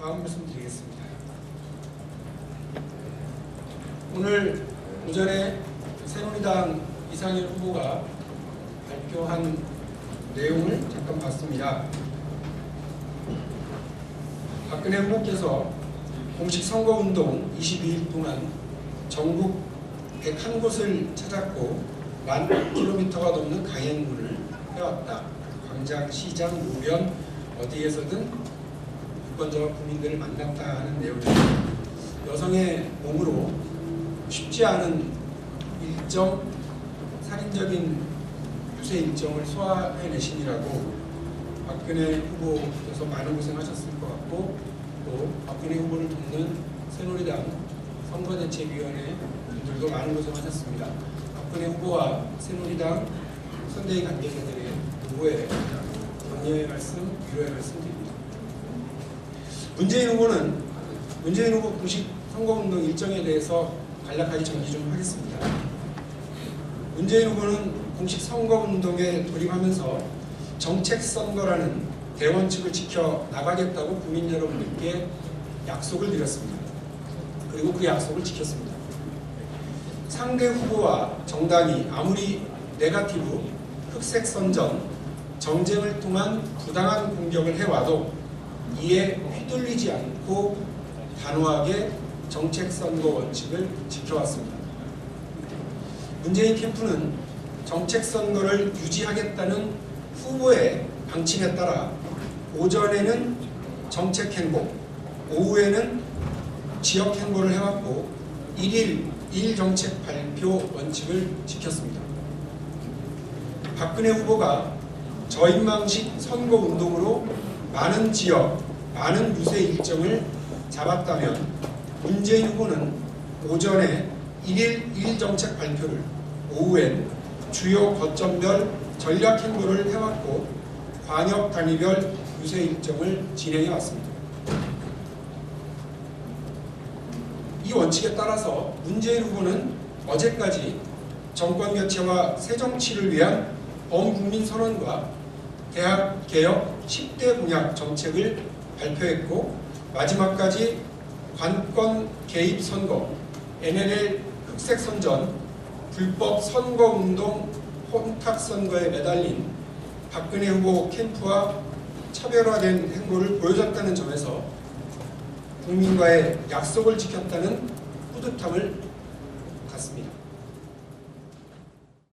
다음 말씀 드리겠습니다. 오늘 오전에 새누리당 이상일 후보가 발표한 내용을 잠깐 봤습니다. 박근혜 후보께서 공식 선거운동 22일 동안 전국 101곳을 찾았고 만 1km가 넘는 강행군을 해왔다. 광장, 시장, 노변 어디에서든 유권자와 국민들을 만났다 하는 내용입니다. 여성의 몸으로 쉽지 않은 일정, 살인적인 유세 일정을 소화해내시느라고 박근혜 후보께서 많은 고생하셨을 것 같고 또 박근혜 후보를 돕는 새누리당 선거대책위원회 분들도 많은 고생하셨습니다. 박근혜 후보와 새누리당 선대위 관계자들의 후보에 격려의 말씀, 위로의 말씀 드립니다. 문재인 후보는 문재인 후보 공식 선거운동 일정에 대해서 간략하게 정리 좀 하겠습니다. 문재인 후보는 공식 선거운동에 돌입하면서 정책 선거라는 대원칙을 지켜 나가겠다고 국민 여러분들께 약속을 드렸습니다. 그리고 그 약속을 지켰습니다. 상대 후보와 정당이 아무리 네가티브, 흑색 선전, 정쟁을 통한 부당한 공격을 해와도 이에 휘둘리지 않고 단호하게 정책 선거 원칙을 지켜왔습니다. 문재인 캠프는 정책 선거를 유지하겠다는 후보의 방침에 따라 오전에는 정책 행보, 오후에는 지역 행보를 해왔고 1일 1 정책 발표 원칙을 지켰습니다. 박근혜 후보가 저인망식 선거 운동으로 많은 지역, 많은 유세 일정을 잡았다면 문재인 후보는 오전에 1일 1 정책 발표를 오후엔 주요 거점별 전략 행보를 해왔고 광역 단위별 유세 일정을 진행해 왔습니다. 이 원칙에 따라서 문재인 후보는 어제까지 정권 교체와 새 정치를 위한 범국민 선언과 대학 개혁 10대 공약 정책을 발표했고 마지막까지 관권 개입 선거, NLL 흑색 선전, 불법 선거 운동 혼탁 선거에 매달린 박근혜 후보 캠프와 차별화된 행보를 보여줬다는 점에서 국민과의 약속을 지켰다는 뿌듯함을